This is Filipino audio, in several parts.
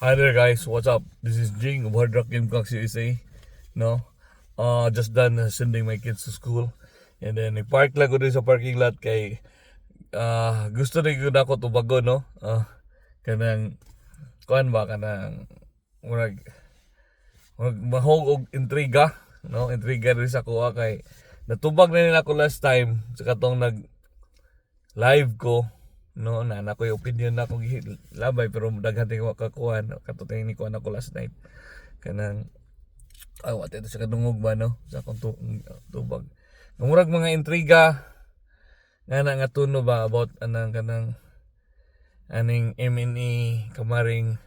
Hi there guys, what's up? This is Jing of Hard Rock Gamecocks USA. No? Uh, just done sending my kids to school. And then nag-park lang ko din sa parking lot kay uh, gusto rin ko na ako tubago, no? Uh, kanang kuan ba kanang murag murag mahog og intriga, no? Intriga rin sa kuha kay natubag na nila ako last time sa katong nag live ko no na na ko yung opinion na akong labay pero daghan ting makakuha no katong ni ko na ko last night. Kanang ay what ito sa kadungog ba no? Sa akong tu- tubag. Murag mga intriga nga na nga tuno ba about anang kanang aning MNE kamaring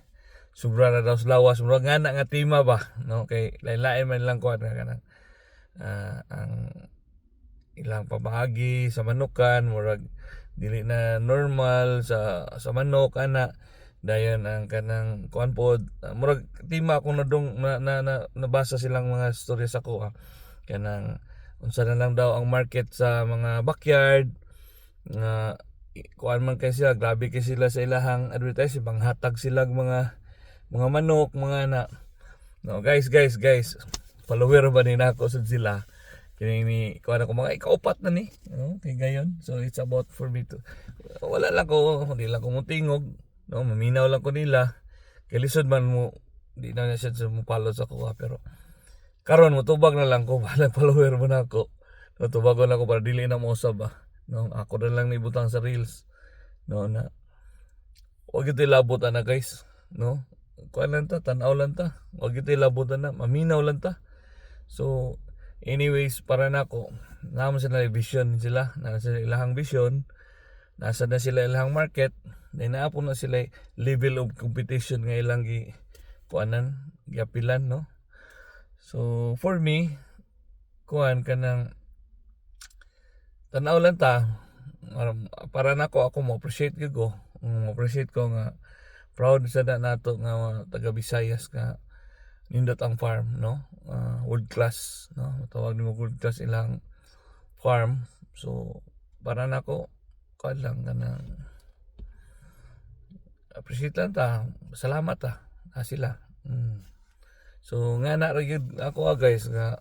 sobra na daw lawas. Murag nga na nga tima ba no? Kay lain-lain man lang na kanang ah, ang ilang pamahagi sa manukan murag dili na normal sa sa manok ana. Dayon ang kanang kuan pod murag tima akong nadong na, na, na, nabasa silang mga storya sa ko ah. kanang unsa na lang daw ang market sa mga backyard. Nga kuan man kay sila grabe kay sila sa ilahang advertising. Panghatag sila mga mga manok mga ana. No guys guys guys. Follower ba ni nako sila kini ni kuan ako mga ikaupat na ni no kay gayon. So it's about for me to wala lang ko hindi lang ko mutingog no maminaw lang ko nila. Kay lisod man mo di na na siya mo follow sa kuha pero karon mo tubag na lang ko bala follower mo na ako. No ko na ako para dili na mo usab ba no ako na lang nibutang sa reels no na wag ito labot na guys no. Kuan lang ta tanaw lang ta wag ito labot na maminaw lang ta. So anyways para nako naman sila vision sila. Nasa ilahang vision. Nasa na sila ilahang market. Then naapo na sila level of competition nga ilang gi kuanan giapilan no? So for me kuan kanang tanaw lang ta. Para- para nako ako mo appreciate ko. Mo appreciate ko nga proud sa na nato nga taga Visayas nga nindot ang farm no? Ah, world class no? Tawag nimo world class ilang farm. So para nako kuan lang kanang appreciate lang ta. Salamat ta na sila. Mm. so nga na ako ah, guys nga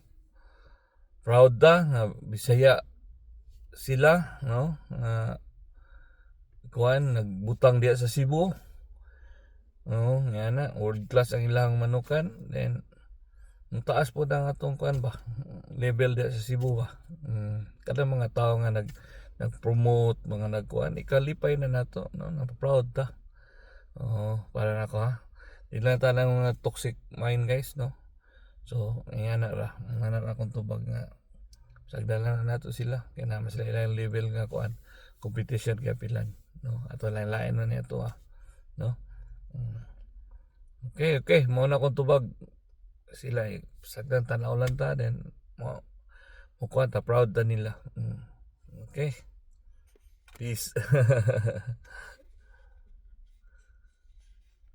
proud ta nga bisaya sila no? Nga kuan nagbutang diya sa Cebu no nga na. World class ang ilang manukan then ang taas po na nga itong kuan ba? Level diya sa Cebu ba? Mm. kada mga tao nga nag nag-promote mga nagkuan ikalipay na nato no? Na-proud ta. Oo, para na ko ha? Di lang ta mga toxic mind guys no? So nga na ra. Nga na akong tubag nga. Sagdalan na nato sila. Kaya naman sila ilang level nga kuan competition kaya pilan no? Ato lang lain na nito ah no. Okay okay. Mo na akong tubag. Sila eh, sagdan tanaw lang ta then mo kuan ta proud ta nila. Mm. okay. Peace